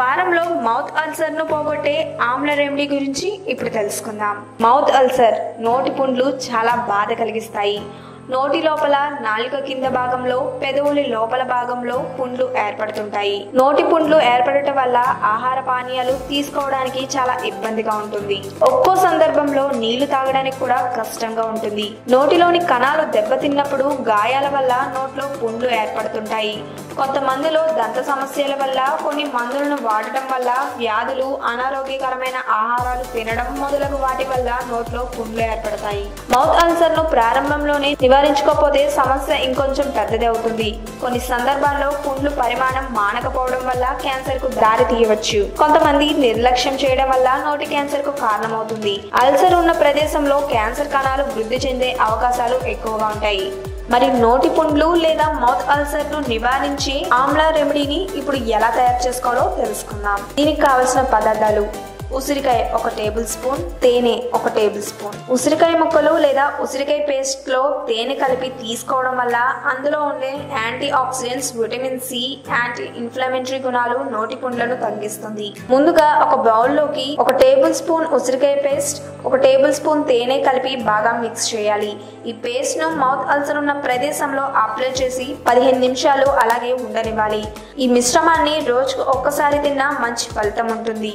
వారంలో మౌత్ అల్సర్ను పోగొట్టే ఆమ్ల రెమెడీ గురించి ఇప్పుడు తెలుసుకుందాం. మౌత్ అల్సర్ నోటి పుండ్లు చాలా బాధ కలిగిస్తాయి. నోటి లోపల నాలుక కింద భాగంలో పెదవులి లోపల భాగంలో పుండ్లు ఏర్పడుతుంటాయి. నోటి పుండ్లు ఏర్పడటం వల్ల ఆహార పానీయాలు తీసుకోవడానికి చాలా ఇబ్బందిగా ఉంటుంది. ఒక్కో సందర్భంలో నీళ్ళు తాగడానికి కూడా కష్టంగా ఉంటుంది. నోటిలోని కణాలు దెబ్బతిన్నప్పుడు గాయాల వల్ల నోట్లో పుండ్లు ఏర్పడుతుంటాయి. కొంతమందిలో దంత సమస్యల వల్ల కొన్ని మందులను వాడటం వల్ల వ్యాధులు అనారోగ్యకరమైన ఆహారాలు తినడం మొదలగు వాటి వల్ల నోట్లో పుండ్లు ఏర్పడతాయి. మౌత్ అల్సర్ను ప్రారంభంలోనే నివారించుకోకపోతే సమస్య ఇంకొంచెం పెద్దది అవుతుంది. కొన్ని సందర్భాల్లో పుండ్లు పరిమాణం మానకపోవడం వల్ల క్యాన్సర్కు దారి తీయవచ్చు. కొంతమంది నిర్లక్ష్యం చేయడం వల్ల నోటి క్యాన్సర్కు కారణమవుతుంది. అల్సర్ ఉన్న ప్రదేశంలో క్యాన్సర్ కణాలు వృద్ధి చెందే అవకాశాలు ఎక్కువగా ఉంటాయి. మరి నోటి పుండ్లు లేదా మౌత్ అల్సర్ను నివారించి ఆమ్లా రెమెడీని ఇప్పుడు ఎలా తయారు చేసుకోవాలో తెలుసుకుందాం. దీనికి కావలసిన పదార్థాలు ఉసిరికాయ ఒక టేబుల్ స్పూన్ తేనె ఒక టేబుల్ స్పూన్. ఉసిరికాయ ముక్కలు లేదా ఉసిరికాయ పేస్ట్లో తేనె కలిపి తీసుకోవడం వల్ల అందులో ఉండే antioxidants vitamin C anti inflammatory గుణాలు నోటి పుండ్లను తగ్గిస్తుంది. ముందుగా ఒక బౌల్లోకి ఒక టేబుల్ స్పూన్ ఉసిరికాయ పేస్ట్ ఒక టేబుల్ స్పూన్ తేనె కలిపి బాగా మిక్స్ చేయాలి. ఈ పేస్ట్ను మౌత్ అల్సర్ ఉన్న ప్రదేశంలో అప్లై చేసి పదిహేను నిమిషాలు అలాగే ఉండనివ్వాలి. ఈ మిశ్రమాన్ని రోజుకు ఒక్కసారి తిన్నా మంచి ఫలితం ఉంటుంది.